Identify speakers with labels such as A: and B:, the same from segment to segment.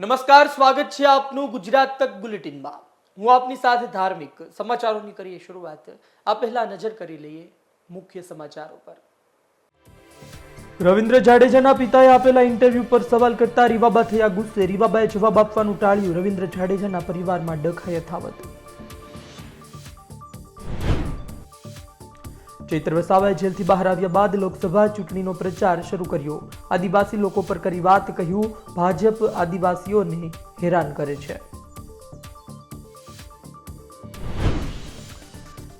A: નમસ્કાર, સ્વાગત છે આપનું ગુજરાત તક બુલેટિનમાં. હું આપની સાથે ધાર્મિક સમાચારોની કરીએ શરૂઆત. આ પહેલા નજર કરી લઈએ મુખ્ય સમાચારો પર. રવિન્દ્ર જાડેજાના પિતાએ આપેલા ઇન્ટરવ્યૂ પર સવાલ કરતા રીવાબા થયા ગુસ્સે. રીવાબાએ જવાબ આપવાનું ટાળ્યું. રવિન્દ્ર જાડેજાના પરિવારમાં ડખા યથાવત. ચૈત્ર વસાવાએ જેલથી બહાર આવ્યા બાદ લોકસભા ચૂંટણીનો પ્રચાર શરૂ કર્યો. આદિવાસી લોકો પર કરી વાત કહ્યું, ભાજપ આદિવાસીઓને હેરાન કરે છે.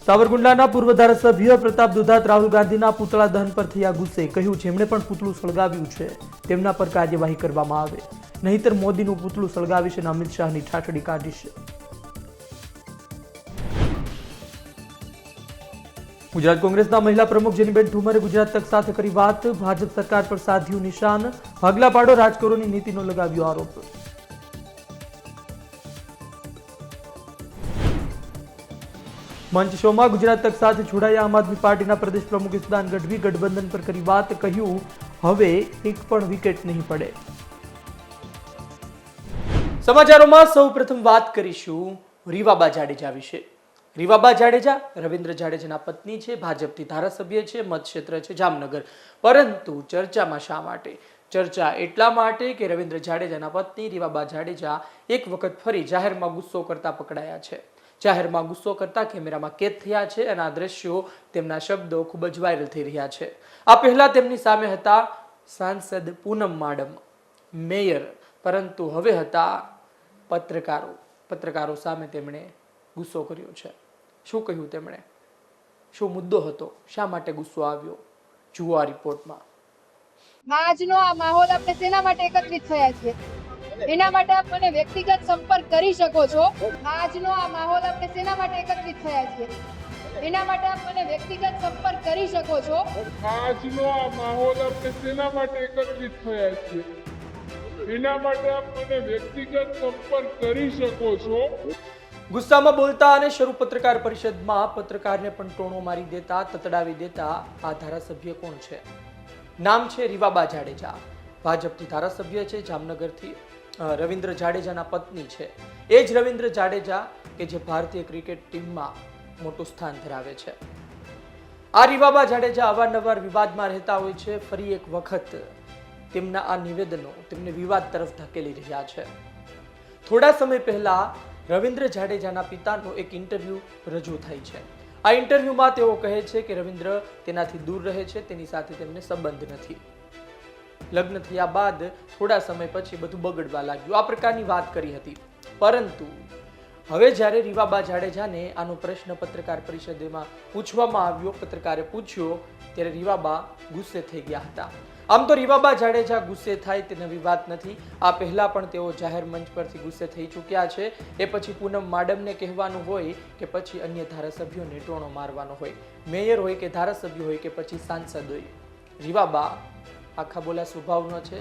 A: સાવરકુંડલાના પૂર્વ ધારાસભ્ય પ્રતાપ દુધાત રાહુલ ગાંધીના પૂતળા દહન પર થયા ગુસ્સે કહ્યું, જેમણે પણ પૂતળું સળગાવ્યું છે, તેમના પર કાર્યવાહી કરવામાં આવે. નહીતર મોદીનું પૂતળું સળગાવીશ અને અમિત શાહની ઠાઠડી કાઢીશ. ગુજરાત કોંગ્રેસના મહિલા પ્રમુખ જેનીબેન ઠુમરે ગુજરાત તક સાથે કરી વાત. ભાજપ સરકાર પર સાધ્યું નિશાન. ભાગલા પાડો રાજકોરોની નીતિનો લગાવ્યો આરોપ. મંચ શોમાં ગુજરાત તક સાથે જોડાયા આમ આદમી પાર્ટીના પ્રદેશ પ્રમુખ ઇસદાન ગઢવી ગઠબંધન પર કરી વાત. કહ્યું, હવે એક પણ વિકેટ નહીં પડે. સમાચારોમાં સૌ પ્રથમ વાત કરીશું રીવાબા જાડેજા વિશે. રીવાબા જાડેજા, રવિન્દ્ર જાડેજાના પત્ની છે, ભાજપથી ધારાસભ્ય છે, મતક્ષેત્ર છે, જામનગર. પરંતુ ચર્ચામાં શા માટે? ચર્ચા એટલા માટે કે રવિન્દ્ર જાડેજાના પત્ની રીવાબા જાડેજા એક વખત ફરી જાહેરમાં ગુસ્સો કરતા પકડાયા છે. જાહેરમાં ગુસ્સો કરતા કેમેરામાં કેદ થયા છે અને આ દ્રશ્યો તેમના શબ્દો ખૂબ જ વાયરલ થઈ રહ્યા છે. આ પહેલા તેમની સામે હતા સાંસદ પૂનમ માડમ, મેયર. પરંતુ હવે હતા પત્રકારો. પત્રકારો સામે તેમણે ગુસ્સો કર્યો છે. શું કહ્યું તેમણે? શું મુદ્દો હતો? શા માટે ગુસ્સો આવ્યો? જુઓ આ રિપોર્ટમાં.
B: આજનો આ માહોલ આપણે શેના માટે એકત્રિત થયા છીએ? એના માટે આપ મને વ્યક્તિગત સંપર્ક કરી શકો છો. આજનો આ માહોલ આપણે શેના માટે એકત્રિત થયા છીએ? એના માટે આપ મને વ્યક્તિગત સંપર્ક કરી શકો છો?
C: આજનો આ માહોલ આપણે શેના માટે એકત્રિત થયા છીએ? એના માટે આપ મને વ્યક્તિગત સંપર્ક કરી શકો છો?
A: ગુસ્સામાં બોલતા અને શરૂ પત્રકાર પરિષદમાં પત્રકારને પણ ટોણો મારી દેતા, તતડાવી દેતા આ ધારાસભ્ય કોણ છે? નામ છે રીવાબા જાડેજા. ભાજપથી ધારાસભ્ય છે, જામનગરથી રવિન્દ્ર જાડેજાના પત્ની છે. એ જ રવિન્દ્ર જાડેજા કે જે ભારતીય ક્રિકેટ ટીમમાં મોટું સ્થાન ધરાવે છે. આ રીવાબા જાડેજા અવારનવાર વિવાદમાં રહેતા હોય છે. ફરી એક વખત તેમના આ નિવેદનો તેમને વિવાદ તરફ ધકેલી રહ્યા છે. થોડા સમય પહેલા રવિન્દ્ર જાડેજાના પિતાનો એક ઇન્ટરવ્યૂ રજૂ થાય છે. આ ઇન્ટરવ્યૂમાં તેઓ કહે છે કે રવિન્દ્ર તેનાથી દૂર રહે છે, તેની સાથે તેમને સંબંધ નથી. લગ્ન થયા બાદ થોડા સમય પછી બધું બગડવા લાગ્યું. આ પ્રકારની વાત કરી હતી. પરંતુ હવે જ્યારે રીવાબા જાડેજાને આનો પ્રશ્ન પત્રકાર પરિષદમાં પૂછવામાં આવ્યો, પત્રકારે પૂછ્યો, ત્યારે રીવાબા ગુસ્સે થઈ ગયા હતા. આમ તો રીવાબા જાડેજા ગુસ્સે થાય તે નવી વાત નથી. આ પહેલાં પણ તેઓ જાહેર મંચ પરથી ગુસ્સે થઈ ચૂક્યા છે. એ પછી પૂનમ માડમને કહેવાનું હોય કે પછી અન્ય ધારાસભ્યોને ટોણો મારવાનો હોય. મેયર હોય કે ધારાસભ્ય હોય કે પછી સાંસદ હોય. રીવાબા આખા બોલા સ્વભાવનો છે.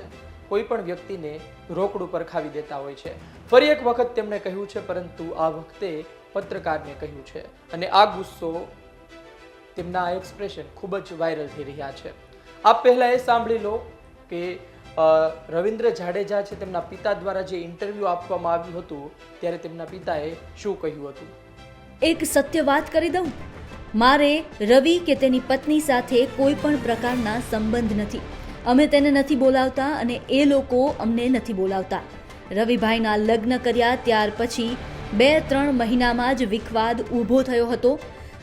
A: કોઈ પણ વ્યક્તિને રોકડું ઉપર ખાવી દેતા હોય છે. ફરી એક વખત તેમણે કહ્યું છે, પરંતુ આ વખતે પત્રકારને કહ્યું છે. અને આ ગુસ્સો તેમના એક્સપ્રેશન ખૂબ જ વાયરલ થઈ રહ્યા છે. આપ પહેલાં એ સાંભળી લો કે રવિન્દ્ર જાડેજા છે તેમના પિતા દ્વારા જે ઇન્ટરવ્યૂ આપવામાં આવ્યું હતું, ત્યારે તેમના પિતાએ શું કહ્યું હતું?
D: એક સત્ય વાત કરી દઉં? મારે રવિ કે તેની પત્ની સાથે કોઈ પણ પ્રકારના સંબંધ નથી. અમે તેને નથી બોલાવતા અને એ લોકો અમને નથી બોલાવતા. રવિભાઈના લગ્ન કર્યા ત્યાર પછી બે ત્રણ મહિનામાં જ વિખવાદ ઊભો થયો હતો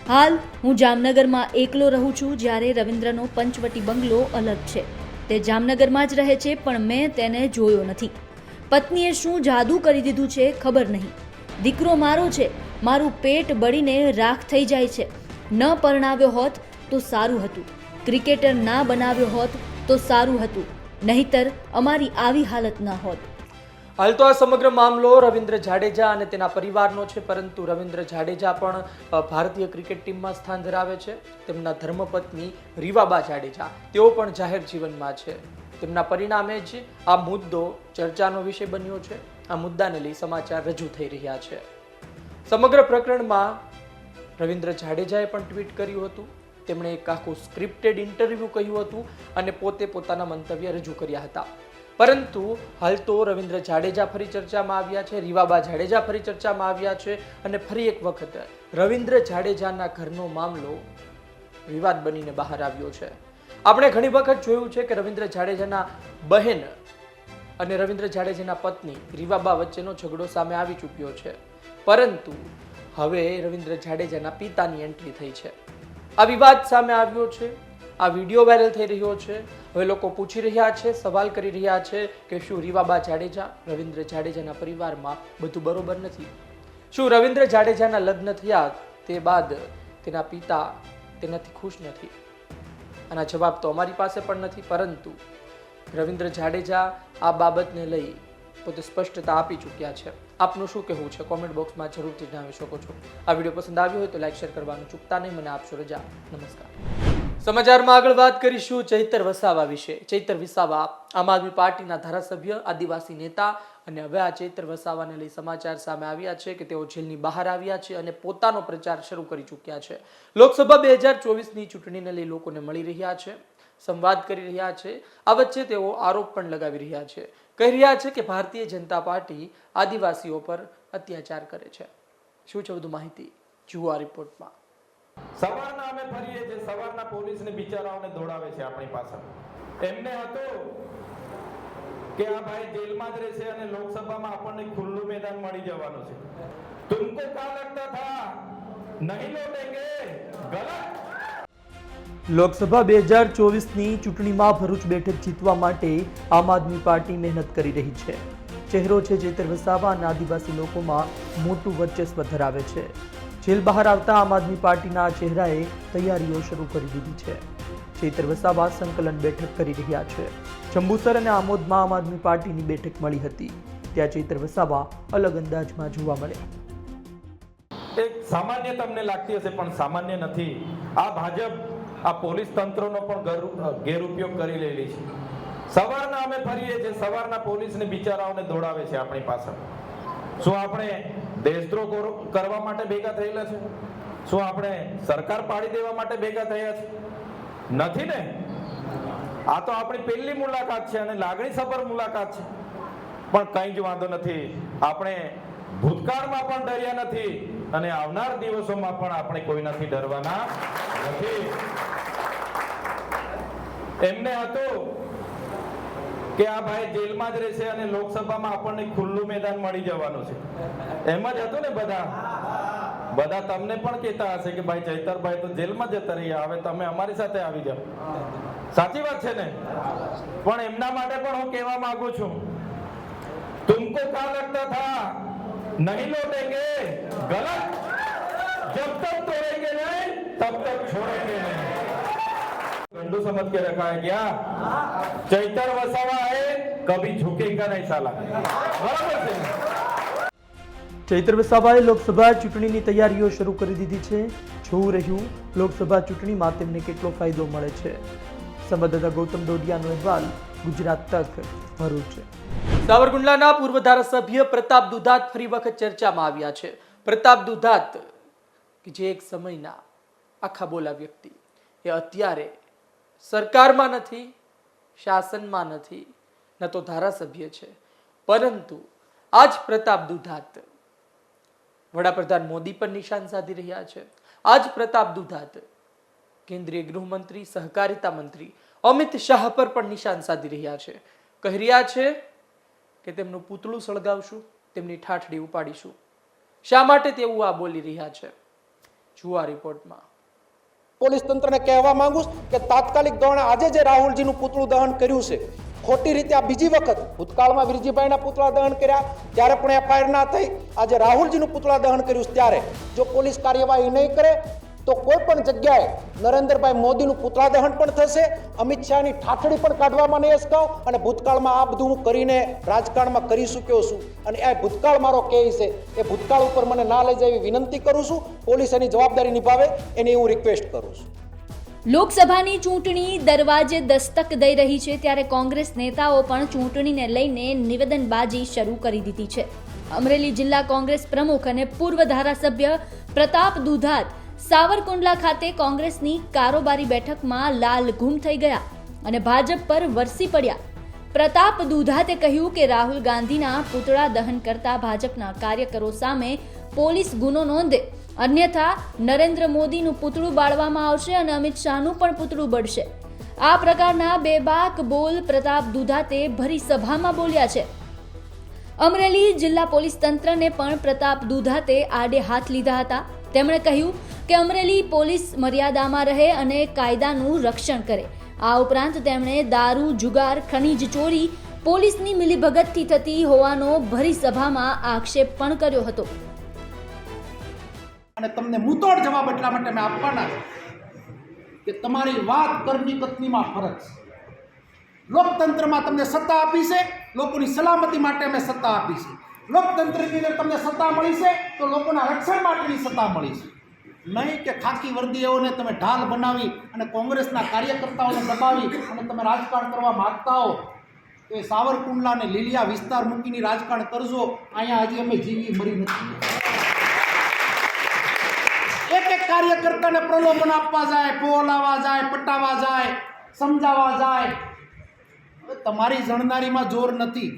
D: હાલ, હું જામનગરમાં એકલો રહું છું જ્યારે રવિન્દ્રનો પંચવટી બંગલો અલગ છે. તે જામનગરમાં જ રહે છે, પણ મેં તેને જોયો નથી. પત્નીએ શું જાદુ કરી દીધું છે, ખબર નહીં. દીકરો મારો છે, મારું પેટ બળીને રાખ થઈ જાય છે. ન પરણાવ્યો હોત તો સારું હતું. ક્રિકેટર ના બનાવ્યો હોત તો સારું હતું. નહીતર, અમારી આવી હાલત ન હોત.
A: હાલ તો આ સમગ્ર મામલો રવિન્દ્ર જાડેજા અને તેના પરિવારનો છે, પરંતુ રવિન્દ્ર જાડેજા પણ ભારતીય ક્રિકેટ ટીમમાં સ્થાન ધરાવે છે. તેમના ધર્મપત્ની રીવાબા જાડેજા, તેઓ પણ જાહેર જીવનમાં છે. તેમના પરિણામે જ આ મુદ્દો ચર્ચાનો વિષય બન્યો છે. આ મુદ્દાને લઈ સમાચાર રજૂ થઈ રહ્યા છે. સમગ્ર પ્રકરણમાં રવિન્દ્ર જાડેજાએ પણ ટ્વીટ કર્યું હતું. તેમણે એક આખું સ્ક્રિપ્ટેડ ઇન્ટરવ્યૂ કહ્યું હતું અને પોતે પોતાના મંતવ્ય રજૂ કર્યા હતા. પરંતુ હાલ તો રવિન્દ્ર જાડેજા ફરી ચર્ચામાં આવ્યા છે, રીવાબા જાડેજા ફરી ચર્ચામાં આવ્યા છે અને ફરી એક વખત રવિન્દ્ર જાડેજાના ઘરનો મામલો વિવાદ બનીને બહાર આવ્યો છે. આપણે ઘણી વખત જોયું છે કે રવિન્દ્ર જાડેજાના બહેન અને રવિન્દ્ર જાડેજાના પત્ની રીવાબા વચ્ચેનો ઝઘડો સામે આવી ચૂક્યો છે. પરંતુ હવે રવિન્દ્ર જાડેજાના પિતાની એન્ટ્રી થઈ છે. આ વિવાદ સામે આવ્યો છે આ વીડિયો વાયરલ થઈ રહ્યો છે. હવે લોકો પૂછી રહ્યા છે, સવાલ કરી રહ્યા છે કે શું રીવાબા જાડેજા, રવિન્દ્ર જાડેજાના પરિવારમાં બધું બરોબર નથી? શું રવિન્દ્ર જાડેજાના લગ્ન થયા તે બાદ તેના પિતા તેનાથી ખુશ નથી? આના જવાબ તો અમારી પાસે પણ નથી, પરંતુ રવિન્દ્ર જાડેજા આ બાબતને લઈ પોતે સ્પષ્ટતા આપી ચૂક્યા છે. આપનું શું કહેવું છે? કોમેન્ટ બોક્સમાં જરૂરથી જણાવી શકો છો. આ વીડિયો પસંદ આવ્યો હોય તો લાઈક, શેર કરવાનું ચૂકતા નહીં. મને આપશો રજા. નમસ્કાર. સમાચારમાં આગળ વાત કરીશું ચૈતર વસાવા વિશે. ચૈતર વસાવા આમ આદમી પાર્ટીના ધારાસભ્ય, આદિવાસી નેતા અને હવે આ ચૈતર વસાવાને લઈ સમાચાર સામે આવ્યા છે કે તેઓ જેલની બહાર આવ્યા છે અને પોતાનો પ્રચાર શરૂ કરી ચૂક્યા છે. લોકસભા બે હજાર ચોવીસની ચૂંટણીને લઈ લોકોને મળી રહ્યા છે, સંવાદ કરી રહ્યા છે, આ વચ્ચે તેઓ આરોપ પણ લગાવી રહ્યા છે. કહી રહ્યા છે કે ભારતીય જનતા પાર્ટી આદિવાસીઓ પર અત્યાચાર કરે છે. શું છે વધુ માહિતી? જુઓ આ રિપોર્ટમાં.
E: સવારના અમે ફરીએ છીએ. સવારના પોલીસને બિચારાઓને દોડાવે છે આપણી પાસે એમને હતું કે આ ભાઈ જેલમાં જ રહેશે અને લોકસભામાં આપણને ખુલ્લું મેદાન મળી જવાનું છે. તુમકો કા લગતા થા? નહીં લौटेंगे ગલત?
A: લોકસભા બે હજાર ચોવીસની ચૂંટણીમાં ભરૂચ બેઠક જીતવા માટે આમ આદમી પાર્ટી મહેનત કરી રહી છે. ચહેરો છે ચેતર વસાવા અને આદિવાસી લોકોમાં મોટું વર્ચસ્વ ધરાવે છે. જેલ બહાર આવતા આમ આદમી પાર્ટીના ચહેરાએ તૈયારીઓ શરૂ કરી દીધી છે. ચેતર વસાવા સંકલન બેઠક કરી રહ્યા છે. જંબુસર અને આમોદમાં આમ આદમી પાર્ટીની બેઠક મળી હતી. ત્યાં ચેતર વસાવા અલગ અંદાજમાં જોવા મળ્યા.
E: એક સામાન્ય તમને લાગતી હશે, પણ સામાન્ય નથી. આ ભાજપ આ પોલીસ તંત્રનો પણ ગેરઉપયોગ કરી લેલી છે. સવારના અમે ફરીએ છીએ, સવારના પોલીસને બિચારાઓને દોડાવે છે આપણી પાસે શું આપણે દેશદ્રોહ કરવા માટે ભેગા થયેલા છે. શું આપણે સરકાર પાડી દેવા માટે ભેગા થયા છે? નથી ને? આ તો આપણી પહેલી મુલાકાત છે અને લાગણી સભર મુલાકાત છે. પણ કંઈ જ વાંધો નથી. આપણે ભૂતકાળમાં પણ ડર્યા નથી અને આવનાર દિવસોમાં પણ આપણે કોઈનાથી ડરવાના નથી. એમને હતું કે આ ભાઈ જેલમાં જ રહેશે અને લોકસભામાં આપણને ખુલ્લું મેદાન મળી જવાનું છે. એમ જ હતું ને બધા? બધા તમને પણ કહેતા હશે કે ભાઈ ચૈતરભાઈ તો જેલમાં જતા રહ્યા, હવે તમે અમારી સાથે આવી જાઓ. સાચી વાત છે ને? પણ એમના માટે પણ હું કહેવા માંગુ છું, તુમકો કા લગતા થા? નહીં લોટેંગે? ગલત गंडू समझ के रखा है क्या चैतर वसावा है कभी झुकेगा नहीं साला बराबर છે ને?
A: ચૈત્ર વસાવાએ લોકસભા ચૂંટણીની તૈયારીઓ શરૂ કરી દીધી છે જોવું રહ્યું લોકસભા ચૂંટણીમાં તેમને કેટલો ફાયદો મળે છે સંવાદદાતા ગૌતમ ડોડિયાનો અહેવાલ ગુજરાત તક ભરૂચ સાવરકુંડલાના પૂર્વ ધારાસભ્ય પ્રતાપ દુધાત ફરી વખત ચર્ચામાં આવ્યા છે પ્રતાપ દુધાત કે જે એક સમયના આખા બોલા વ્યક્તિ એ અત્યારે સરકારમાં નથી, શાસનમાં નથી, ન તો ધારાસભ્ય છે. પરંતુ આજ પ્રતાપ દુધાત, વડાપ્રધાન મોદી પર નિશાન સાધી રહ્યા છે. આજ પ્રતાપ દુધાત, કેન્દ્રીય ગૃહમંત્રી, સહકારિતા મંત્રી અમિત શાહ પર પણ નિશાન સાધી રહ્યા છે. કહી રહ્યા છે કે તેમનું પૂતળું સળગાવશું, તેમની ઠાઠડી ઉપાડીશું. શા માટે તેવું આ બોલી રહ્યા છે? જુઓ આ રિપોર્ટમાં
F: પોલીસ તંત્રને કહેવા માંગુ છું કે તાત્કાલિક ધોરણે આજે જે રાહુલજીનું પુતળું દહન કર્યું છે, ખોટી રીતે આ બીજી વખત ભૂતકાળમાં વિરજીભાઈના પુતળા દહન કર્યા, ત્યારે પણ એફઆઈઆર ના થઈ. આજે રાહુલજીનું પુતળા દહન કર્યું ત્યારે. જો પોલીસ કાર્યવાહી નહીં કરે તો કોઈ પણ જગ્યાએ નરેન્દ્રભાઈ મોદીનું પુતળા દહન પણ થશે, અમિત શાહની ઠાઠડી પણ કાઢવામાં નહીં અસકાવ, અને ભૂતકાળમાં આ બધું હું કરીને રાજકારણમાં કરી શક્યો છું. અને એ ભૂતકાળ મારો કે છે એ ભૂતકાળ ઉપર મને ના લઈ જાય વિનંતી કરું છું, પોલીસ એની જવાબદારી નિભાવે, એની હું રિક્વેસ્ટ કરું છું.
D: લોકસભાની ચૂંટણી દરવાજે દસ્તક દઈ રહી છે, ત્યારે કોંગ્રેસ નેતાઓ પણ ચૂંટણીને લઈને નિવેદનબાજી શરૂ કરી દીધી છે. અમરેલી જિલ્લા કોંગ્રેસ પ્રમુખ અને પૂર્વ ધારાસભ્ય પ્રતાપ દુધાત સાવરકુંડલા ખાતે કોંગ્રેસની કારોબારી બેઠકમાં લાલ ગુમ થઈ ગયા અને ભાજપ પર વરસી પડ્યા. પ્રતાપ દુધાતે કહ્યું કે રાહુલ ગાંધીના પુતળા દહન કરતા ભાજપના કાર્યકરો સામે પોલીસ ગુનો નોંધે. અન્યથા, નરેન્દ્ર મોદીનું પુતળું બાળવામાં આવશે અને અમિત શાહનું પણ પુતળું બળશે. આ પ્રકારના બેબાક બોલ પ્રતાપ દુધાતે ભરી સભામાં બોલ્યા છે. અમરેલી જિલ્લા પોલીસ તંત્રને પણ પ્રતાપ દુધાતે આડે હાથ લીધા હતા. તેમણે કહ્યું કે અમરેલી પોલીસ મર્યાદામાં રહે અને કાયદાનું રક્ષણ કરે. આ ઉપરાંત તેમણે દારૂ, જુગાર, ખનીજ ચોરી, પોલીસની મિલીભગતથી થતી હોવાનો ભરી સભામાં આક્ષેપ પણ કર્યો હતો.
F: અને તમને મુતોડ જવાબ એટલા માટે મેં આપવાના કે તમારી વાત કર્મી પત્નીમાં ફરક લોકતંત્રમાં તમને સત્તા આપી છે, લોકોની સલામતી માટે અમે સત્તા આપી છે. લોકતંત્રની અંદર તમને સત્તા મળી છે, તો લોકોના રક્ષણ માટેની સત્તા મળી છે. નહીં કે ખાકી વર્દીઓને તમે ઢાલ બનાવી અને કોંગ્રેસના કાર્યકર્તાઓને દબાવી અને તમે રાજકારણ કરવા માગતા હો, તો એ સાવરકુંડલાને લીલિયા વિસ્તાર મૂકીને રાજકારણ કરજો, અહીંયા હજી અમે જીવી મરી નથી. એક એક કાર્યકર્તાને પ્રલોભન આપવા જાય પોલાવા જાય, પટાવા જાય, સમજાવવા જાય. તમારી જણનારીમાં જોર નથી.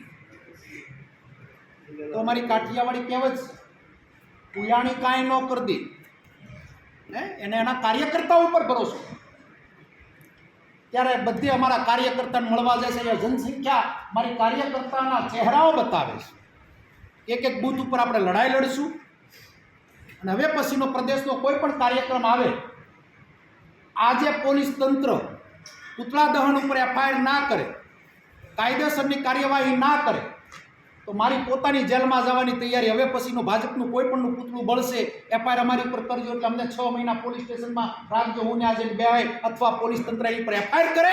F: તો અમારી કાઠિયાવાડી કહેવત છે કુયાણી કાંઈ ન કરી દે. હે? એને એના કાર્યકર્તાઓ ઉપર ભરોસો. ત્યારે બધે અમારા કાર્યકર્તાને મળવા જાય છે જનસંખ્યા મારી કાર્યકર્તાના ચહેરાઓ બતાવે છે. એક એક બૂથ ઉપર આપણે લડાઈ લડીશું. અને હવે પછીનો પ્રદેશનો કોઈ પણ કાર્યક્રમ આવે, આજે પોલીસ તંત્ર પૂતળા દહન ઉપર એફઆઈઆર ના કરે, કાયદેસરની કાર્યવાહી ના કરે તો મારી પોતાની જેલમાં જવાની તૈયારી. હવે પછીનું ભાજપનું કોઈ પણનું પૂતળું બળશે. એફઆઈઆર અમારી ઉપર કરજો એટલે અમને છ મહિના પોલીસ સ્ટેશનમાં રાખજો. હું આજે બેહાય અથવા પોલીસ તંત્ર એની પર એફઆઈઆર કરે.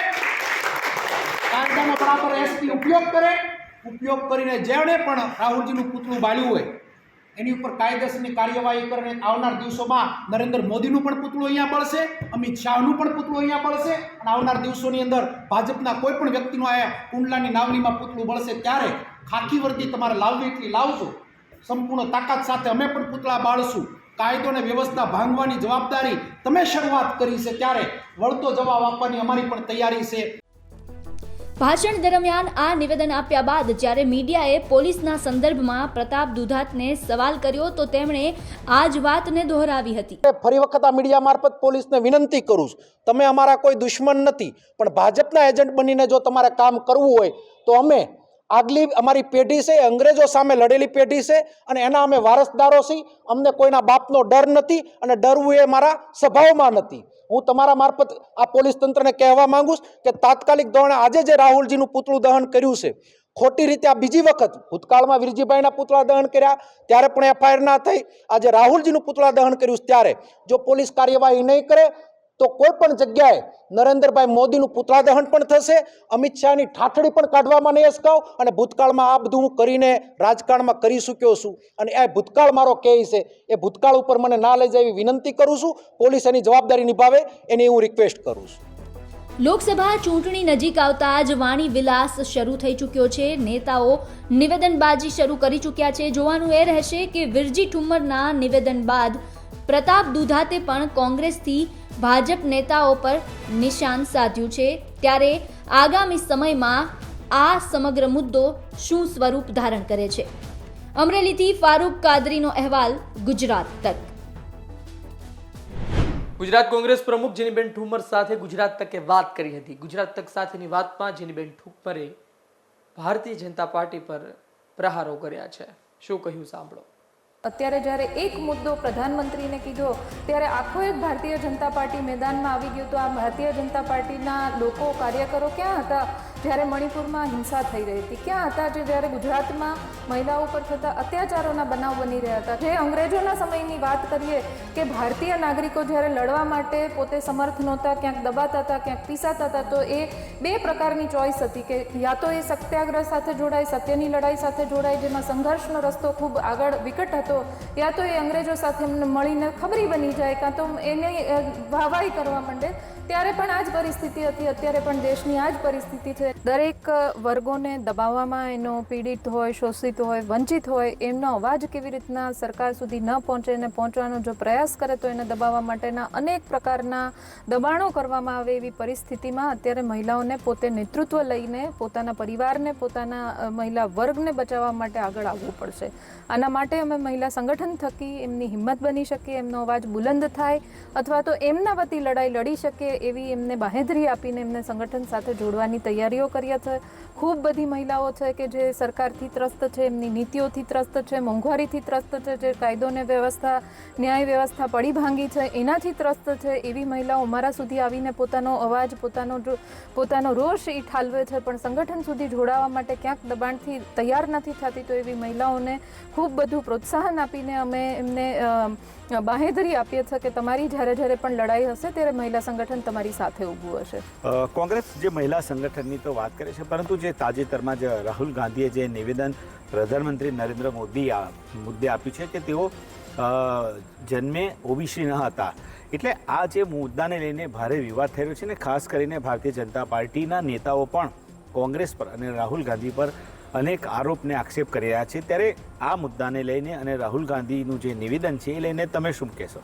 F: કાયદાનો બરાબર એસપી ઉપયોગ કરે. ઉપયોગ કરીને જેણે પણ રાહુલજીનું પૂતળું બાળ્યું હોય, એની ઉપર કાયદેસરની કાર્યવાહી કરીને આવનાર દિવસોમાં નરેન્દ્ર મોદીનું પણ પુતળું અહીંયા બળશે, અમિત શાહનું પણ પૂતળું અહીંયા બળશે અને આવનાર દિવસોની અંદર ભાજપના કોઈ પણ વ્યક્તિનું આ કુંડલાની નાવલીમાં પૂતળું બળશે ત્યારે ખાખી વર્દી તમારે લાવવી એટલી લાવજો. સંપૂર્ણ તાકાત સાથે અમે પણ પૂતળા બાળશું. કાયદો અને વ્યવસ્થા ભાંગવાની જવાબદારી તમે શરૂઆત કરી છે ત્યારે વળતો જવાબ આપવાની અમારી પણ તૈયારી છે.
D: ભાષણ દરમિયાન આ નિવેદન આપ્યા બાદ જ્યારે મીડિયાએ પોલીસના સંદર્ભમાં પ્રતાપ દુધાતને સવાલ કર્યો તો તેમણે આ જ વાતને દોહરાવી હતી.
F: ફરી વખત આ મીડિયા મારફત પોલીસને વિનંતી કરું છું. તમે અમારા કોઈ દુશ્મન નથી પણ ભાજપના એજન્ટ બનીને જો તમારે કામ કરવું હોય તો અમે આગલી અમારી પેઢી છે, અંગ્રેજો સામે લડેલી પેઢી છે અને એના અમે વારસદારો છીએ. અમને કોઈના બાપનો ડર નથી અને ડરવું એ મારા સ્વભાવમાં નથી. હું તમારા મારફત આ પોલીસ તંત્રને કહેવા માંગુ છું કે તાત્કાલિક ધોરણે આજે જે રાહુલજીનું પુતળું દહન કર્યું છે, ખોટી રીતે આ બીજી વખત ભૂતકાળમાં વિરજીભાઈના પુતળા દહન કર્યા, ત્યારે પણ એફઆઈઆર ના થઈ. આજે રાહુલજીનું પુતળા દહન કર્યું ત્યારે. જો પોલીસ કાર્યવાહી નહીં કરે તો કોઈ પણ જગ્યાએ નરેન્દ્રભાઈ મોદીનું પુતળા પણ થશે, અમિત શાહની ઠાઠડી પણ કાઢવામાં નહીં અસકાવ, અને ભૂતકાળમાં આ બધું હું કરીને રાજકારણમાં કરી ચૂક્યો છું. અને એ ભૂતકાળ મારો કહે છે, એ ભૂતકાળ ઉપર મને ના લઈ જાય એવી વિનંતી કરું છું, પોલીસ એની જવાબદારી નિભાવે, એની હું રિક્વેસ્ટ કરું છું.
D: લોકસભા ચૂંટણી નજીક આવતા જ વાણી વિલાસ શરૂ થઈ ચૂક્યો છે. નેતાઓ નિવેદનબાજી શરૂ કરી ચૂક્યા છે. જોવાનું એ રહેશે કે વિરજી ઠુમ્મરના નિવેદન બાદ પ્રતાપ દુધાતે પણ કોંગ્રેસથી ભાજપ નેતાઓ પર નિશાન સાધ્યું છે ત્યારે આગામી સમયમાં આ સમગ્ર મુદ્દો શું સ્વરૂપ ધારણ કરે છે? અમરેલીથી ફારૂક કાદરીનો અહેવાલ, ગુજરાત તક.
A: ગુજરાત કોંગ્રેસ પ્રમુખ જેનીબેન ઠુમર સાથે ગુજરાત તકે વાત કરી હતી. ગુજરાત તક સાથેની વાતમાં જેનીબેન ઠુમરે ભારતીય જનતા પાર્ટી પર પ્રહારો કર્યા છે. શું કહ્યું સાંભળો.
G: અત્યારે જ્યારે એક મુદ્દો પ્રધાનમંત્રીને કીધો, ત્યારે આખો એક ભારતીય જનતા પાર્ટી મેદાનમાં આવી ગયું. તો આ ભારતીય જનતા પાર્ટીના લોકો કાર્યકરો ક્યાં હતા? જ્યારે મણિપુરમાં હિંસા થઈ રહી હતી. ક્યાં હતા જે જ્યારે ગુજરાતમાં મહિલાઓ ઉપર થતા અત્યાચારોના બનાવ બની રહ્યા હતા? જે અંગ્રેજોના સમયની વાત કરીએ કે ભારતીય નાગરિકો જ્યારે લડવા માટે પોતે સમર્થ નહોતા, ક્યાંક દબાતા હતા, ક્યાંક પીસાતા હતા, તો એ બે પ્રકારની ચોઈસ હતી કે યા તો એ સત્યાગ્રહ સાથે જોડાય, સત્યની લડાઈ સાથે જોડાય, જેમાં સંઘર્ષનો રસ્તો ખૂબ આગળ વિકટ હતો, યા તો એ અંગ્રેજો સાથે મળીને ખબરી બની જાય, કાં તો એને વાહવાહી કરવા માંડે. ત્યારે પણ આ જ પરિસ્થિતિ હતી, અત્યારે પણ દેશની આ જ પરિસ્થિતિ છે. દરેક વર્ગોને દબાવવામાં એનો પીડિત હોય, શોષિત હોય, વંચિત હોય, એમનો અવાજ કેવી રીતના સરકાર સુધી ન પહોંચે અને પહોંચવાનો જો પ્રયાસ કરે તો એને દબાવવા માટેના અનેક પ્રકારના દબાણો કરવામાં આવે એવી પરિસ્થિતિમાં અત્યારે મહિલાઓને પોતે નેતૃત્વ લઈને, પોતાના પરિવારને, પોતાના મહિલા વર્ગને બચાવવા માટે આગળ આવવું પડશે. આના માટે અમે મહિલા સંગઠન થકી એમની હિંમત બની શકીએ, એમનો અવાજ બુલંદ થાય અથવા તો એમના વતી લડાઈ લડી શકે એવી એમને બાહેધરી આપીને એમને સંગઠન સાથે જોડવાની તૈયારીઓ કર્યા છે. ખૂબ બધી મહિલાઓ છે કે જે સરકારથી ત્રસ્ત છે, એમની નીતિઓથી ત્રસ્ત છે, મોંઘવારીથી ત્રસ્ત છે, જે કાયદો ને વ્યવસ્થા, ન્યાય વ્યવસ્થા પડી ભાંગી છે, એનાથી ત્રસ્ત છે એવી મહિલાઓ અમારા સુધી આવીને પોતાનો અવાજ, પોતાનો પોતાનો રોષ એ ઠાલવે છે. પણ સંગઠન સુધી જોડાવા માટે ક્યાંક દબાણથી તૈયાર નથી થતી, તો એવી મહિલાઓને ખૂબ બધું પ્રોત્સાહન આપીને અમે એમને બાહેધરી આપીએ છીએ કે તમારી જ્યારે જ્યારે પણ લડાઈ હશે ત્યારે મહિલા સંગઠન તમારી સાથે ઊભું હશે.
H: કોંગ્રેસ જે મહિલા સંગઠનની તો વાત કરે છે. પરંતુ જે તાજેતરમાં જ રાહુલ ગાંધીએ જે નિવેદન પ્રધાનમંત્રી નરેન્દ્ર મોદી આ મુદ્દે આપ્યું છે કે તેઓ જન્મે ઓબીસી ન હતા. એટલે આ જે મુદ્દાને લઈને ભારે વિવાદ થયો છે ને ખાસ કરીને ભારતીય જનતા પાર્ટીના નેતાઓ પણ કોંગ્રેસ પર અને રાહુલ ગાંધી પર અનેક આરોપને આક્ષેપ કરી રહ્યા છે. ત્યારે આ મુદ્દાને લઈને અને રાહુલ ગાંધીનું જે નિવેદન છે એ લઈને તમે શું કહેશો?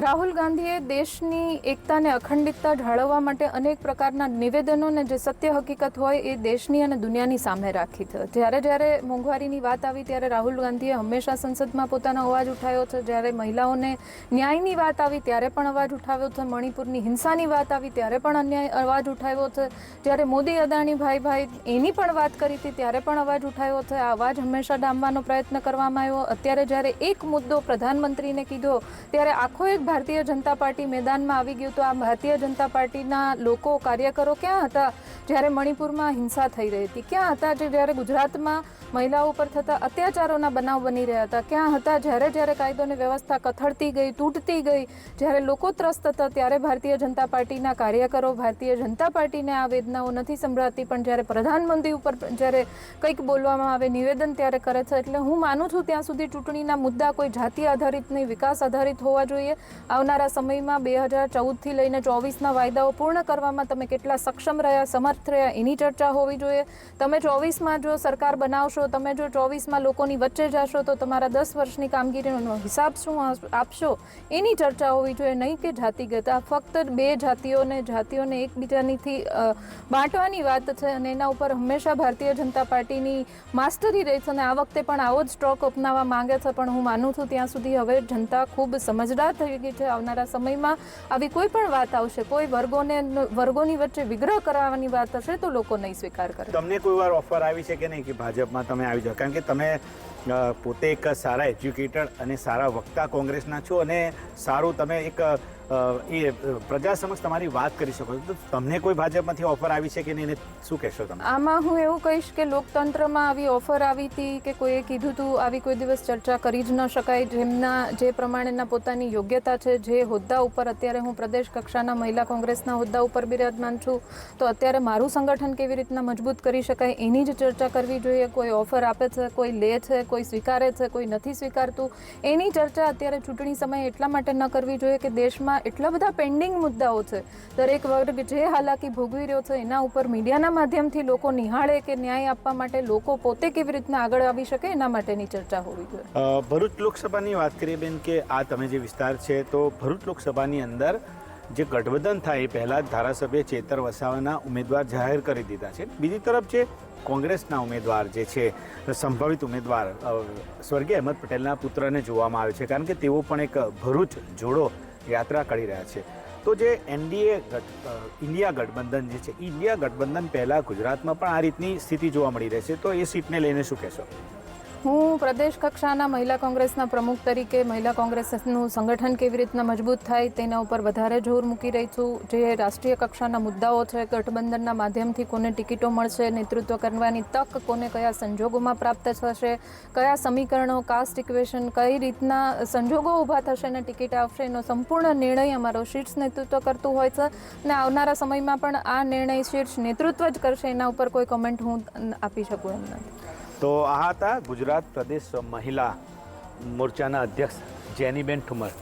G: રાહુલ ગાંધીએ દેશની એકતાને અખંડિતતા જાળવવા માટે અનેક પ્રકારના નિવેદનોને જે સત્ય હકીકત હોય એ દેશની અને દુનિયાની સામે રાખી છે. જ્યારે જ્યારે મોંઘવારીની વાત આવી ત્યારે રાહુલ ગાંધીએ હંમેશા સંસદમાં પોતાનો અવાજ ઉઠાવ્યો છે. જ્યારે મહિલાઓને ન્યાયની વાત આવી ત્યારે પણ અવાજ ઉઠાવ્યો છે. મણિપુરની હિંસાની વાત આવી ત્યારે પણ અન્યાય અવાજ ઉઠાવ્યો છે. જ્યારે મોદી અદાણી ભાઈ ભાઈ એની પણ વાત કરી હતી ત્યારે પણ અવાજ ઉઠાવ્યો છે. આ અવાજ હંમેશા ડામવાનો પ્રયત્ન કરવામાં આવ્યો. અત્યારે જ્યારે એક મુદ્દો પ્રધાનમંત્રીને કીધો, ત્યારે આખો એક ભારતીય જનતા પાર્ટી મેદાનમાં આવી ગયું તો આ ભારતીય જનતા પાર્ટીના લોકો કાર્યકરો ક્યાં હતા? જ્યારે મણિપુરમાં હિંસા થઈ રહી હતી. ક્યાં હતા? જે જ્યારે ગુજરાતમાં મહિલાઓ ઉપર થતા અત્યાચારોના બનાવ બની રહ્યા હતા. ક્યાં હતા? જ્યારે જ્યારે કાયદોની વ્યવસ્થા કથળતી ગઈ, તૂટતી ગઈ, જ્યારે લોકો ત્રસ્ત હતા, ત્યારે ભારતીય જનતા પાર્ટીના કાર્યકરો ભારતીય જનતા પાર્ટીને આ વેદનાઓ નથી સંભળાતી. પણ જ્યારે પ્રધાનમંત્રી ઉપર જ્યારે કંઈક બોલવામાં આવે, નિવેદન ત્યારે કરે છે. એટલે હું માનું છું ત્યાં સુધી ચૂંટણીના મુદ્દા કોઈ જાતિ આધારિત નહીં, વિકાસ આધારિત હોવા જોઈએ. આવનારા સમયમાં બે હજાર ચૌદથી લઈને ચોવીસના વાયદાઓ પૂર્ણ કરવામાં તમે કેટલા સક્ષમ રહ્યા, સમર્થ રહ્યા, એની ચર્ચા હોવી જોઈએ. તમે ચોવીસમાં જો સરકાર બનાવશો, તમે જો ચોવીસમાં લોકોની વચ્ચે જશો, તો તમારા દસ વર્ષની કામગીરીનો હિસાબ શું આપશો? એની ચર્ચા હોવી જોઈએ. નહીં કે જાતિગત. આ ફક્ત બે જાતિઓને જાતિઓને એકબીજાનીથી બાંટવાની વાત છે અને એના ઉપર હંમેશા ભારતીય જનતા પાર્ટીની માસ્ટરી રહી છે અને આ વખતે પણ આવો જ સ્ટ્રોક અપનાવવા માંગે છે. પણ હું માનું છું, ત્યાં સુધી હવે જનતા ખૂબ સમજદાર થઈ ગઈ છે આવનારા સમયમાં આવી કોઈ પણ વાત આવશે, કોઈ વર્ગોને વર્ગોની વચ્ચે વિગ્રહ કરાવવાની વાત હશે તો લોકો નહીં સ્વીકાર કરે.
H: તમને કોઈ વાર ઓફર આવી છે કે નહીં કે ભાજપમાં તમે આવી જાઓ? કારણ કે તમે પોતે એક સારા એજ્યુકેટેડ અને સારા વક્તા કોંગ્રેસના છો અને સારું તમે એક એ પ્રજા સમક્ષ તમારી વાત કરી શકો તો તમને કોઈ ભાજપમાંથી ઓફર આવી છે કે નહીં? શું કહેશો તમે?
G: આમાં હું એવું કહીશ કે લોકતંત્રમાં આવી ઓફર આવી હતી કે કોઈએ કીધું હતું આવી કોઈ દિવસ ચર્ચા કરી જ ન શકાય. જેમના, જે પ્રમાણેના પોતાની યોગ્યતા છે, જે હોદ્દા ઉપર અત્યારે હું પ્રદેશ કક્ષાના મહિલા કોંગ્રેસના હોદ્દા ઉપર બિરાજમાન છું, તો અત્યારે મારું સંગઠન કેવી રીતના મજબૂત કરી શકાય એની જ ચર્ચા કરવી જોઈએ. કોઈ ઓફર આપે છે, કોઈ લે છે, કોઈ સ્વીકારે છે, કોઈ નથી સ્વીકારતું. એની ચર્ચા અત્યારે ચૂંટણી સમયે એટલા માટે ન કરવી જોઈએ કે દેશમાં એટલા બધા પેન્ડિંગ મુદ્દાઓ છે. દરેક વર્ગ જે હાલાકી ભોગવી રહ્યો છે, એના ઉપર મીડિયાના માધ્યમથી લોકો નિહાળે કે ન્યાય આપવા માટે લોકો પોતે કેવી રીતના આગળ આવી શકે, એના માટેની ચર્ચા હોવી જોઈએ.
H: ભરૂચ લોકસભાની વાત કરીએ બેન કે આ તમે જે વિસ્તાર છે, તો ભરૂચ લોકસભાની અંદર જે ગઠબંધન થાય એ પહેલાં ધારાસભ્ય ચેતર વસાવાના ઉમેદવાર જાહેર કરી દીધા છે. બીજી તરફ જે કોંગ્રેસના ઉમેદવાર જે છે, સંભવિત ઉમેદવાર સ્વર્ગીય અહેમદ પટેલના પુત્રને જોવામાં આવે છે. કારણ કે તેઓ પણ એક ભરૂચ જોડો યાત્રા કરી રહ્યા છે. તો જે એનડીએ ઇન્ડિયા ગઠબંધન જે છે ઇન્ડિયા ગઠબંધન પહેલાં ગુજરાતમાં પણ આ રીતની સ્થિતિ જોવા મળી રહી છે. તો એ સીટને લઈને શું કહેશો?
G: હું પ્રદેશ કક્ષાના મહિલા કોંગ્રેસના પ્રમુખ તરીકે મહિલા કોંગ્રેસનું સંગઠન કેવી રીતના મજબૂત થાય તેના ઉપર વધારે જોર મૂકી રહી છું. જે રાષ્ટ્રીય કક્ષાના મુદ્દાઓ છે, ગઠબંધનના માધ્યમથી કોને ટિકિટો મળશે, નેતૃત્વ કરવાની તક કોને કયા સંજોગોમાં પ્રાપ્ત થશે, કયા સમીકરણો કાસ્ટ ઇક્વેશન કઈ રીતના સંજોગો ઊભા થશે અને ટિકિટ આવશે, એનો સંપૂર્ણ નિર્ણય અમારો શીર્ષ નેતૃત્વ કરતું હોય છે. અને આવનારા સમયમાં પણ આ નિર્ણય શીર્ષ નેતૃત્વ જ કરશે, એના ઉપર કોઈ કમેન્ટ હું આપી શકું એમ નથી.
H: તો આ હતા ગુજરાત પ્રદેશ મહિલા મોરચાના અધ્યક્ષ જેનીબેન ઠુમર.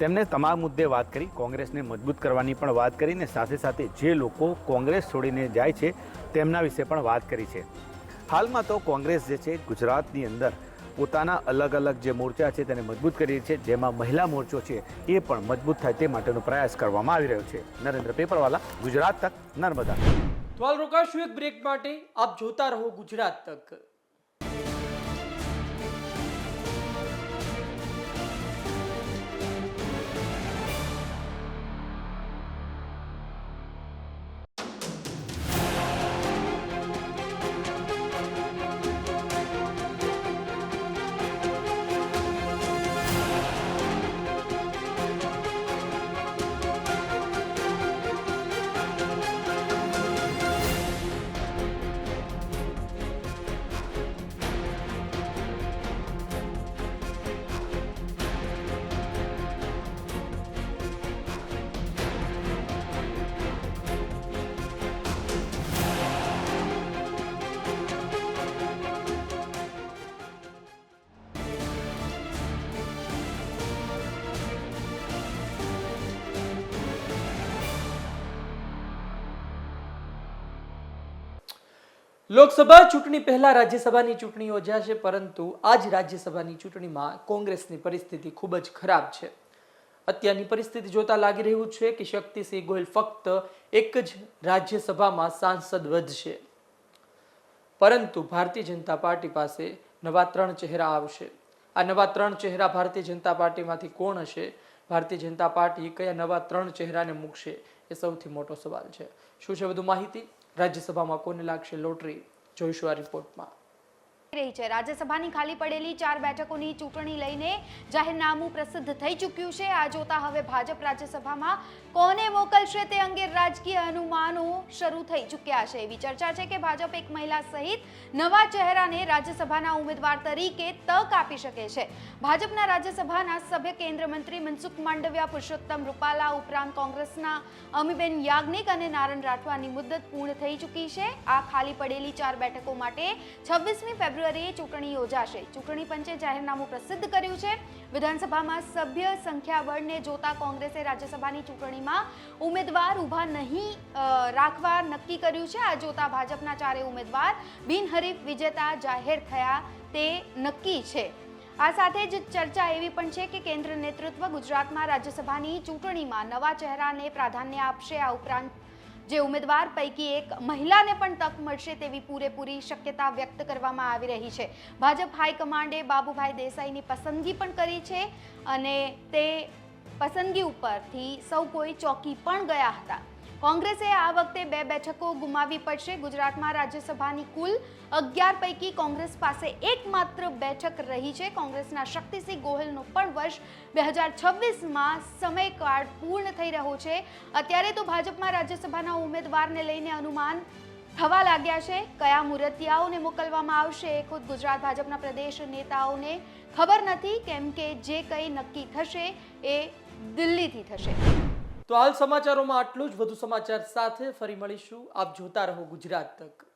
H: તેમણે તમામ મુદ્દે વાત કરી, કોંગ્રેસને મજબૂત કરવાની પણ વાત કરી ને સાથે સાથે જે લોકો કોંગ્રેસ છોડીને જાય છે તેમના વિશે પણ વાત કરી છે. હાલમાં તો કોંગ્રેસ જે છે ગુજરાતની અંદર પોતાના અલગ અલગ જે મોરચા છે તેને મજબૂત કરી છે, જેમાં મહિલા મોરચો છે એ પણ મજબૂત થાય તે માટેનો પ્રયાસ કરવામાં આવી રહ્યો છે. નરેન્દ્ર પેપરવાલા, ગુજરાત તક, નર્મદા.
A: તો હાલ રોકાશું એક બ્રેક માટે. આપ જોતા રહો ગુજરાત તક. Yeah. લોકસભા ચૂંટણી પહેલા રાજ્યસભાની ચૂંટણી યોજાશે, પરંતુ આજ રાજ્યસભાની ચૂંટણીમાં કોંગ્રેસની પરિસ્થિતિ ખૂબ જ ખરાબ છે. અત્યારની પરિસ્થિતિ જોતા લાગી રહ્યું છે કે શક્તિસિંહ ગોહિલ ફક્ત એક જ રાજ્યસભામાં સાંસદ વધશે. પરંતુ ભારતીય જનતા પાર્ટી પાસે નવા ત્રણ ચહેરા આવશે. આ નવા ત્રણ ચહેરા ભારતીય જનતા પાર્ટીમાંથી કોણ હશે? ભારતીય જનતા પાર્ટી કયા નવા ત્રણ ચહેરાને મૂકશે? એ સૌથી મોટો સવાલ છે. શું છે વધુ માહિતી? રાજ્યસભામાં કોને લાગશે લોટરી? જોઈશું આ રિપોર્ટમાં
I: રહી છે. રાજ્યસભાની ખાલી પડેલી ચાર બેઠકોની ચૂંટણી લઈને જાહેરનામું પ્રસિદ્ધ થઈ ચૂક્યું છે. આ જોતા હવે ભાજપ રાજ્યસભામાં કોને મોકલશે તે અંગે રાજકીય અનુમાનો શરૂ થઈ ચૂક્યા છે. એવી ચર્ચા છે કે ભાજપ એક મહિલા સહિત નવા ચહેરાને રાજ્યસભાના ઉમેદવાર તરીકે તક આપી શકે છે. ભાજપના રાજ્યસભાના સભ્ય કેન્દ્ર મંત્રી મનસુખ માંડવિયા, પુરુષોત્તમ રૂપાલા ઉપરાંત કોંગ્રેસના અમીબેન યાજ્ઞિક અને નારણ રાઠવાની મુદ્દત પૂર્ણ થઈ ચૂકી છે. આ ખાલી પડેલી ચાર બેઠકો માટે છવ્વીસમી ફેબ્રુઆરીએ ચૂંટણી યોજાશે. ચૂંટણી પંચે જાહેરનામું પ્રસિદ્ધ કર્યું છે. વિધાનસભામાં સભ્ય સંખ્યાબળને જોતા કોંગ્રેસે રાજ્યસભાની ચૂંટણીમાં ઉમેદવાર ઊભા નહીં રાખવા નક્કી કર્યું છે. આ જોતા ભાજપના ચારે ઉમેદવાર બિનહરીફ વિજેતા જાહેર થયા તે નક્કી છે. આ સાથે જ ચર્ચા એવી પણ છે કે કેન્દ્ર નેતૃત્વ ગુજરાતમાં રાજ્યસભાની ચૂંટણીમાં નવા ચહેરાને પ્રાધાન્ય આપશે આ ઉપરાંત જે ઉમેદવાર પૈકી એક મહિલાને પણ તક મળશે તેવી પૂરેપૂરી શક્યતા વ્યક્ત કરવામાં આવી રહી છે. ભાજપ હાઈકમાન્ડે બાબુભાઈ દેસાઈની પસંદગી પણ કરી છે અને તે પસંદગી ઉપરથી સૌ કોઈ ચોંકી પણ ગયા હતા. કોંગ્રેસે આ વખતે બે બેઠકો ગુમાવી પડશે. ગુજરાતમાં રાજ્યસભાની કુલ અગિયાર પૈકી કોંગ્રેસ પાસે એકમાત્ર બેઠક રહી છે. કોંગ્રેસના શક્તિસિંહ ગોહિલનો પણ વર્ષ બે હજાર છવ્વીસમાં સમયકાળ પૂર્ણ થઈ રહ્યો છે. અત્યારે તો ભાજપમાં રાજ્યસભાના ઉમેદવારને લઈને અનુમાન થવા લાગ્યા છે. કયા મુરતિયાઓને મોકલવામાં આવશે એ ખુદ ગુજરાત ભાજપના પ્રદેશ નેતાઓને ખબર નથી. કેમ કે જે કંઈ નક્કી થશે એ દિલ્હીથી થશે.
A: તો હાલ સમાચારોમાં આટલું જ. વધુ સમાચાર સાથે ફરી મળીશું. આપ જોતા રહો ગુજરાત તક.